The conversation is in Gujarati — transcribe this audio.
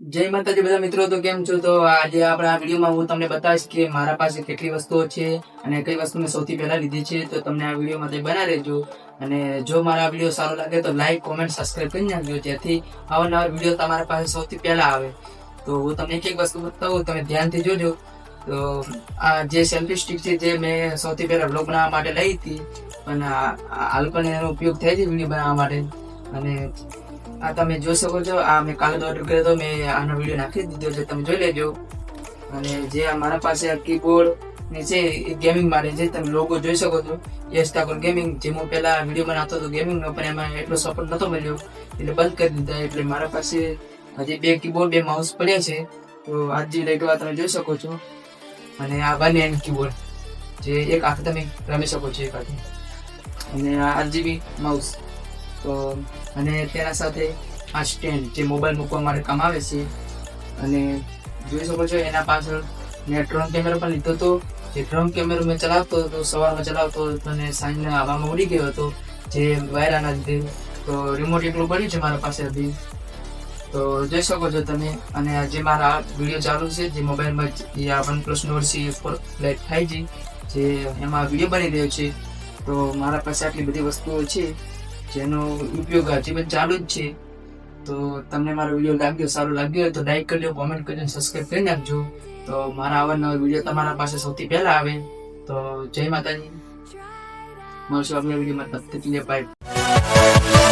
જય માતાજી બધા મિત્રો, તો કેમ છો? તો આજે આપણે આ વિડીયોમાં હું તમને બતાવીશ કે મારા પાસે કેટલી વસ્તુઓ છે અને કઈ વસ્તુ મેં સૌથી પહેલાં લીધી છે, તો તમને આ વિડીયોમાં તે બના રહેજો અને જો મારા વીડિયો સારો લાગે તો લાઈક, કોમેન્ટ સબસ્ક્રાઈબ કરી નાખજો, જેથી અવારનવાર વીડિયો તમારા પાસે સૌથી પહેલાં આવે. તો હું તમને એક એક વસ્તુ બતાવું, તમે ધ્યાનથી જોજો. તો આ જે સેલ્ફી સ્ટિક છે જે મેં સૌથી પહેલાં વ્લોગ બનાવવા માટે લઈ હતી, પણ હાલ પણ એનો ઉપયોગ થાય છે વીડિયો બનાવવા માટે. અને આ તમે જોઈ શકો છો, આ મેં કાલે ઓર્ડર કર્યો હતો મેં આનો વીડિયો નાખી દીધો છે, તમે જોઈ લેજો. અને જે આ મારા પાસે આ કીબોર્ડ ને છે, એ ગેમિંગ માટે છે, તમે લોગો જોઈ શકો છો. યસ ઠાકોર ગેમિંગ જે હું પહેલાં વીડિયો બનાવતો હતો ગેમિંગનો પણ એમાં એટલો સપોર્ટ નહોતો મળ્યો. એટલે બંધ કરી દીધા, એટલે મારા પાસે હજી બે કીબોર્ડ બે માઉસ પડ્યા છે. તો આજે લાઈટો આ તમે જોઈ શકો છો. અને આ બંને એન્ડ કીબોર્ડ જે એક હાથે તમે રમી શકો છો એક હાથે અને આ આરજીબી માઉસ તો અને તેના સાથે આ સ્ટેન્ડ જે મોબાઈલ મૂકવા માટે કામ આવે છે, અને જોઈ શકો છો એના પાછળ મેં ડ્રોન કેમેરો પણ લીધો હતો. જે ડ્રોન કેમેરો મેં ચલાવતો હતો, સવારમાં ચલાવતો હતો અને સાંજના હવામાં ઉડી ગયો હતો, જે વાયરાના લીધે. તો રિમોટ એકલું પડ્યું છે મારા પાસે હજી તો જોઈ શકો છો તમે, અને જે મારા વીડિયો ચાલુ છે, જે મોબાઈલમાં જે આ one plus Nord C four lite five G જે એમાં વીડિયો બની રહ્યો છે. તો મારા પાસે આટલી બધી વસ્તુઓ છે. જેનો ઉપયોગ હજી પણ ચાલુ જ છે. તો તમને મારો વીડિયો લાગ્યો, સારો લાગ્યો હોય તો લાઈક કરજો કોમેન્ટ કરજો સબસ્ક્રાઈબ કરી નાખજો. તો મારા અવારનવાર વીડિયો તમારા પાસે સૌથી પહેલા આવે. તો જય માતાજી. મળશું આપણે વિડીયોમાં તબ તક કે લીએ બાય.